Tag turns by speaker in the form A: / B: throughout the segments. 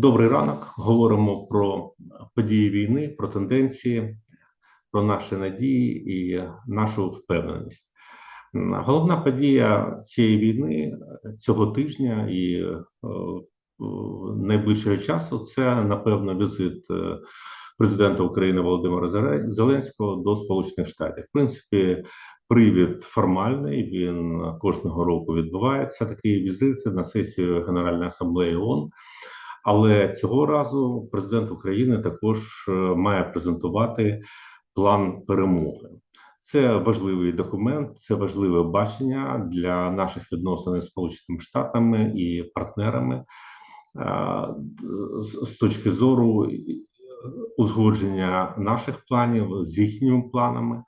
A: Добрий ранок. Говоримо про події війни, про тенденції, про наші надії і нашу впевненість. Головна подія цієї війни цього тижня і е, найближчого часу це напевно візит е, президента України Володимира Зеленського до Сполучених Штатів. В принципі, привід формальний. Він кожного року відбувається. Такий візит на сесію Генеральної асамблеї ООН. Але цього разу президент України також е, має презентувати план перемоги. Це важливий документ, це важливе бачення для наших відносин з Сполученими Штатами і партнерами е, з точки зору е, узгодження наших планів з їхніми планами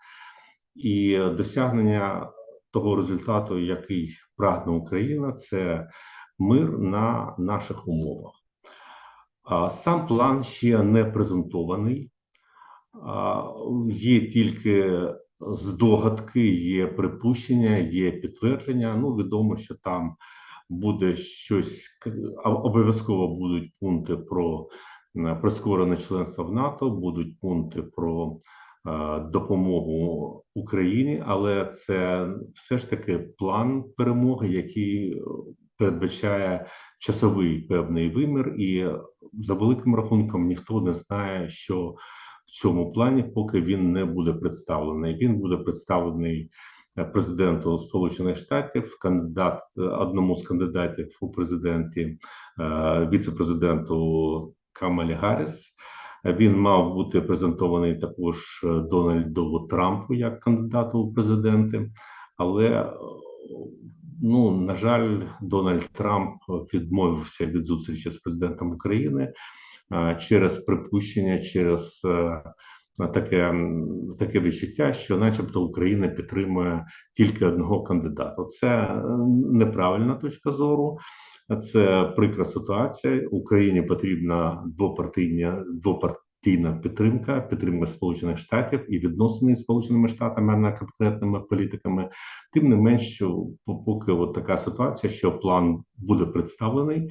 A: і досягнення того результату, який прагне Україна, це мир на наших умовах. Сам план ще не презентований, є тільки здогадки, є припущення, є підтвердження. Ну, відомо, що там буде щось обов'язково будуть пункти про прискорене членство в НАТО, будуть пункти про е, допомогу Україні, але це все ж таки план перемоги, який передбачає часовий певний вимір, і за великим рахунком ніхто не знає, що в цьому плані, поки він не буде представлений. Він буде представлений е, президенту Сполучених Штатів, кандидат е, одному з кандидатів у президенті, е, віце-президенту Камалі Гарріс. Він мав бути презентований також Дональду Трампу як кандидату у президенти, але ну на жаль, Дональд Трамп відмовився від зустрічі з президентом України через припущення, через е, таке, таке відчуття, що, начебто, Україна підтримує тільки одного кандидата. Це е, неправильна точка зору. Це прикра ситуація. Україні потрібна двопартійна двопартійна підтримка, підтримка Сполучених Штатів і відносини з Сполученими Штатами на конкретними політиками. Тим не менш, що поки от така ситуація, що план буде представлений,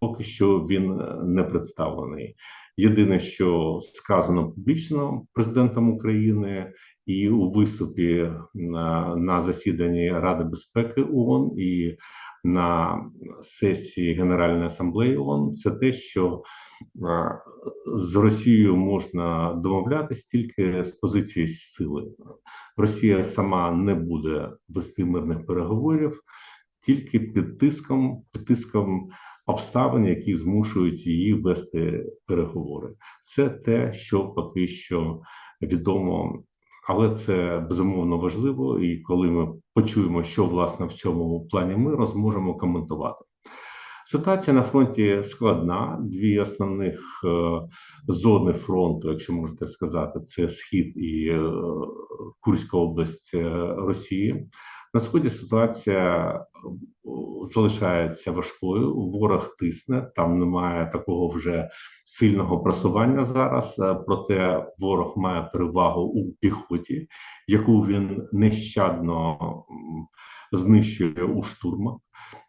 A: поки що він е, не представлений. Єдине, що сказано публічно президентом України і у виступі на, на засіданні Ради безпеки ООН і на сесії Генеральної асамблеї ООН, це те, що е, з Росією можна домовлятись тільки з позиції сили. Росія сама не буде вести мирних переговорів тільки під тиском, під тиском обставин, які змушують її вести переговори. Це те, що поки що відомо, але це безумовно важливо. І коли ми почуємо, що власне в цьому плані миру, зможемо коментувати. Ситуація на фронті складна. Дві основних е, зони фронту, якщо можете сказати, це схід і е, Курська область е, Росії. На сході ситуація залишається важкою. Ворог тисне, там немає такого вже сильного просування зараз. Проте ворог має перевагу у піхоті, яку він нещадно знищує у штурмах.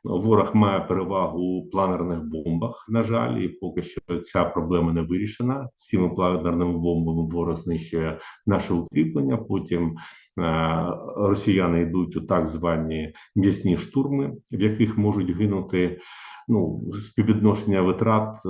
A: Ворог має перевагу у планерних бомбах. На жаль, і поки що ця проблема не вирішена. З Цими планерними бомбами ворог знищує наше укріплення. Потім е, росіяни йдуть у так звані м'ясні штурми, в яких можуть гинути. Ну, співвідношення витрат е,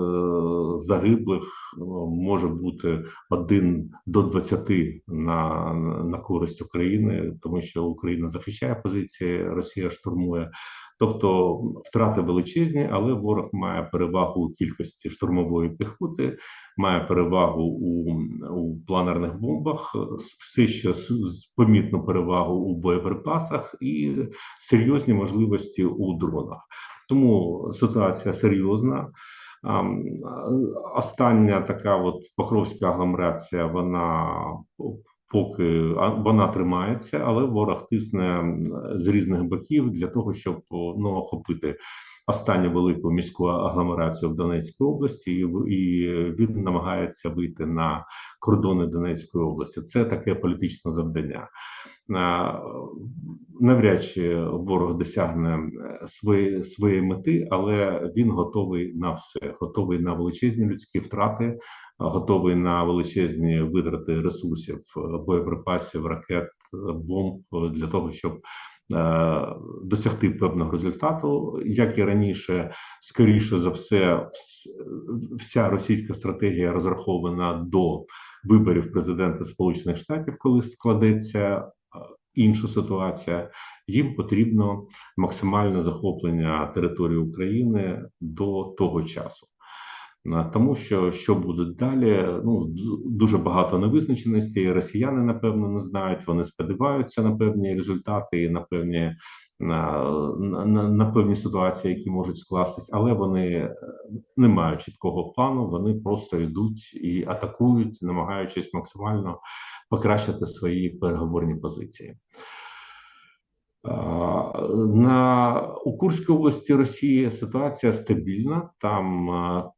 A: загиблих е, може бути 1 до 20 на, на користь України, тому що Україна захищає позиції, Росія штурмує. Тобто втрати величезні, але ворог має перевагу у кількості штурмової піхоти, має перевагу у, у планерних бомбах, все ще помітну перевагу у боєприпасах і серйозні можливості у дронах. Тому ситуація серйозна. Остання така от покровська агломерація, вона поки вона тримається, але ворог тисне з різних боків для того, щоб ну, охопити останню велику міську агломерацію в Донецькій області, і він намагається вийти на кордони Донецької області. Це таке політичне завдання. Навряд чи ворог досягне е, свої, своєї мети, але він готовий на все, готовий на величезні людські втрати, готовий на величезні витрати ресурсів, е, боєприпасів, ракет, бомб для того, щоб е, досягти певного результату, як і раніше, скоріше за все, вся російська стратегія розрахована до виборів президента Сполучених Штатів, коли складеться інша ситуація. Їм потрібно максимальне захоплення території України до того часу. Тому що що буде далі, ну дуже багато невизначеностей. Росіяни напевно не знають. Вони сподіваються на певні результати і на певні на, на, на- на певні ситуації, які можуть скластись, але вони е, не мають чіткого плану. Вони просто йдуть і атакують, намагаючись максимально покращити свої переговорні позиції. На у Курській області Росії ситуація стабільна. Там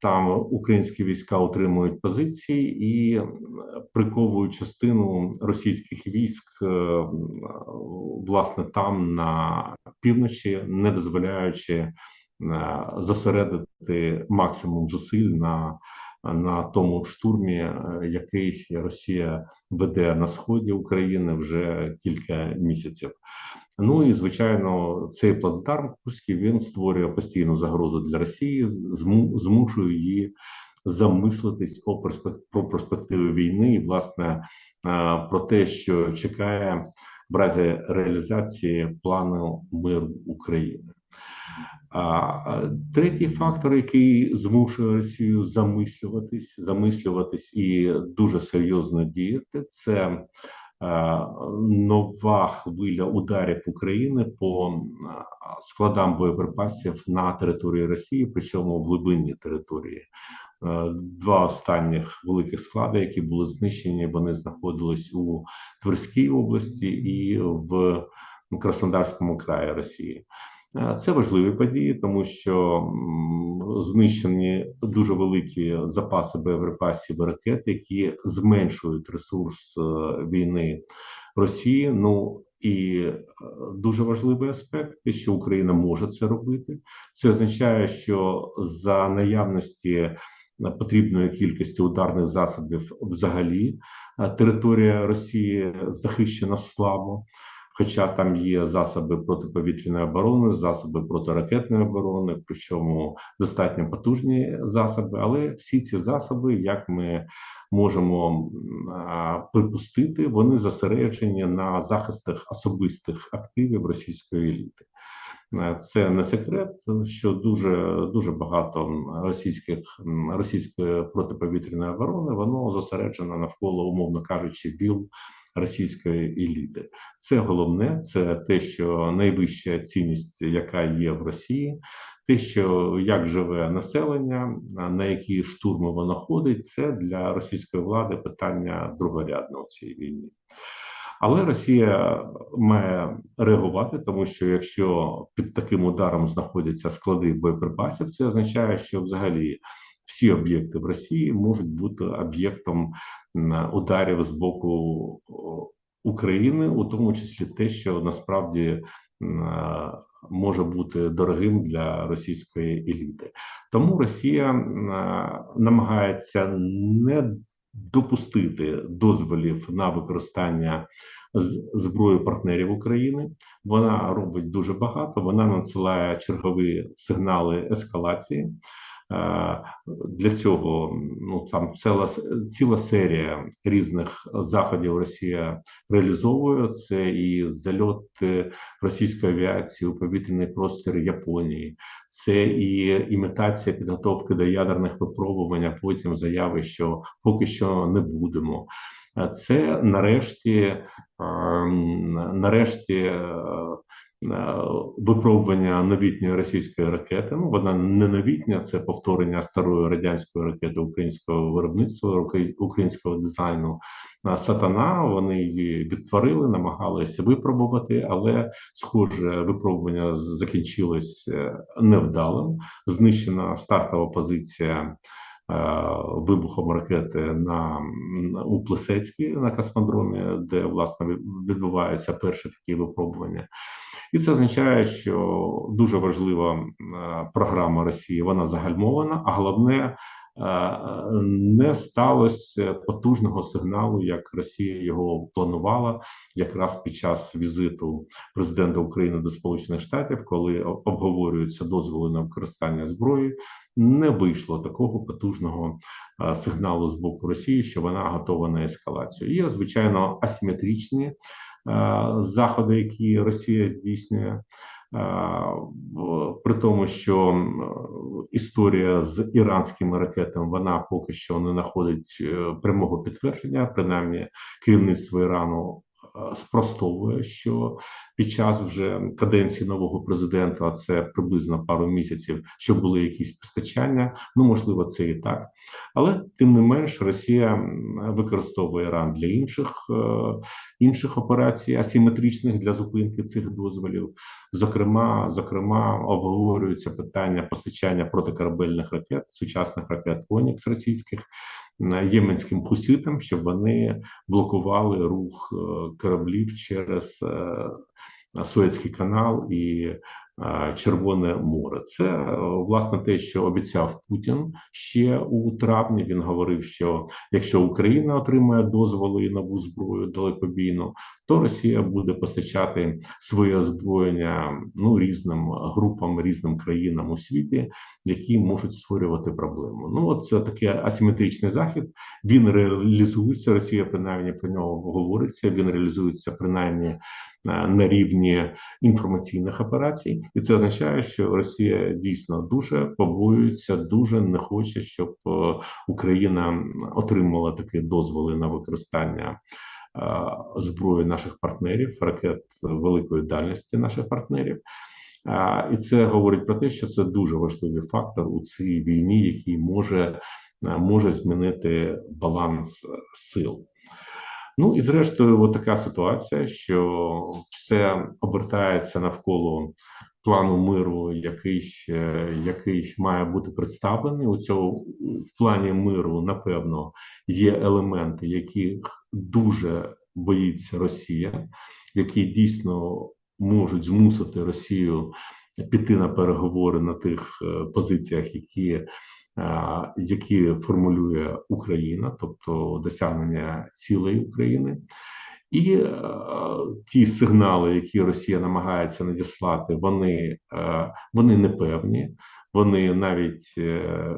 A: там українські війська утримують позиції і приковують частину російських військ е, власне там на півночі, не дозволяючи е, зосередити максимум зусиль на, на тому штурмі, е, який Росія веде на сході України вже кілька місяців. Ну і звичайно, цей плацдарм Курський він створює постійну загрозу для Росії, зму- змушує її замислитись про перспективи війни, і власне е, про те, що чекає в разі реалізації плану миру України. А третій фактор, який змушує Росію замислюватись, замислюватись і дуже серйозно діяти, це нова хвиля ударів України по складам боєприпасів на території Росії, причому в глибинній території. Е, Два останніх великих склади, які були знищені, вони знаходились у Тверській області і в Краснодарському краї Росії. Е, Це важливі події, тому що знищені дуже великі запаси боєприпасів і ракет, які зменшують ресурс е, війни Росії. Ну і е, дуже важливий аспект, що Україна може це робити. Це означає, що за наявності потрібної кількості ударних засобів взагалі територія Росії захищена слабо. Хоча там є засоби протиповітряної оборони, засоби протиракетної оборони, причому достатньо потужні засоби. Але всі ці засоби, як ми можемо припустити, вони зосереджені на захистах особистих активів російської еліти. Е, Це не секрет, що дуже дуже багато російських російської протиповітряної оборони воно зосереджено навколо, умовно кажучи, віл російської еліти. Це головне, це те, що найвища цінність, яка є в Росії, те, що як живе населення, на які штурми воно ходить, це для російської влади питання другорядне у цій війні. Але Росія має реагувати, тому що якщо під таким ударом знаходяться склади боєприпасів, це означає, що взагалі всі об'єкти в Росії можуть бути об'єктом ударів з боку України, у тому числі те, що насправді може бути дорогим для російської еліти. Тому Росія намагається не допустити дозволів на використання зброї партнерів України. Вона робить дуже багато. Вона надсилає чергові сигнали ескалації. Е, Для цього ну там ціла ціла серія різних заходів Росія реалізовує це і зальоти російської авіації у повітряний простір Японії, це і імітація підготовки до ядерних випробувань, а потім заяви, що поки що не будемо. Е, Це нарешті, ем, нарешті. Е, е, Випробування новітньої російської ракети. Ну вона не новітня, це повторення старої радянської ракети українського виробництва, українського дизайну. Сатана вони її відтворили, намагалися випробувати, але схоже, випробування закінчилось е, невдалим. Знищена стартова позиція вибухом ракети на у Плесецькій на космодромі, де власне відбуваються перші такі випробування. І це означає, що дуже важлива е, програма Росії вона загальмована, а головне. е, Не сталося потужного сигналу, як Росія його планувала, якраз під час візиту президента України до Сполучених Штатів, коли обговорюються дозволи на використання зброї, не вийшло такого потужного е, сигналу з боку Росії, що вона готова на ескалацію. Є звичайно асиметричні заходи, які Росія здійснює. Е, При тому, що історія з іранськими ракетами вона поки що не знаходить е, прямого підтвердження, принаймні керівництво Ірану е, спростовує, що під час вже каденції нового президента, а це приблизно пару місяців, що були якісь постачання. Ну можливо, це і так, але тим не менш, Росія використовує Іран для інших е, інших операцій асиметричних для зупинки цих дозволів. Зокрема, зокрема, обговорюється питання постачання протикорабельних ракет, сучасних ракет Онікс російських е, єменським хуситам, щоб вони блокували рух е, кораблів через е, Суецький канал і е, Червоне море. Це е, власне те, що обіцяв Путін ще у травні. Він говорив, що якщо Україна отримає дозволи і нову зброю далекобійну, то Росія буде постачати своє озброєння ну різним групам, різним країнам у світі, які можуть створювати проблему. Ну от це такий асиметричний захід. Він реалізується. Росія принаймні про нього говориться. Він реалізується принаймні е, на рівні інформаційних операцій, і це означає, що Росія дійсно дуже побоюється, дуже не хоче, щоб е, Україна отримала такі дозволи на використання е, зброї наших партнерів, ракет великої дальності наших партнерів. І це говорить про те, що це дуже важливий фактор у цій війні, який може, е, може змінити баланс е, сил. Ну і зрештою, от така ситуація, що все обертається навколо плану миру, який, е, який має бути представлений. У цьому в плані миру, напевно, є елементи, яких дуже боїться Росія, які дійсно можуть змусити Росію піти на переговори на тих е, позиціях, які е, які формулює Україна, тобто досягнення цілей України, і е, ті сигнали, які Росія намагається надіслати, вони, е, вони непевні, вони навіть е,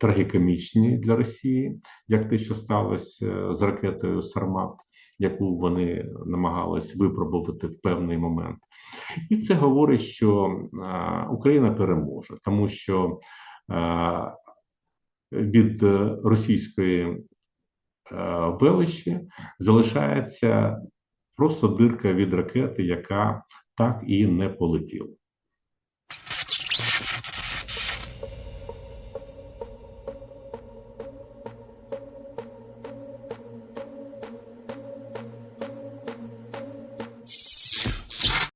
A: трагікомічні для Росії, як те, що сталося з ракетою Сармат, яку вони намагались випробувати в певний момент. І це говорить, що е, Україна переможе, тому що е, від е, російської е, величі залишається просто дирка від ракети, яка так і не полетіла.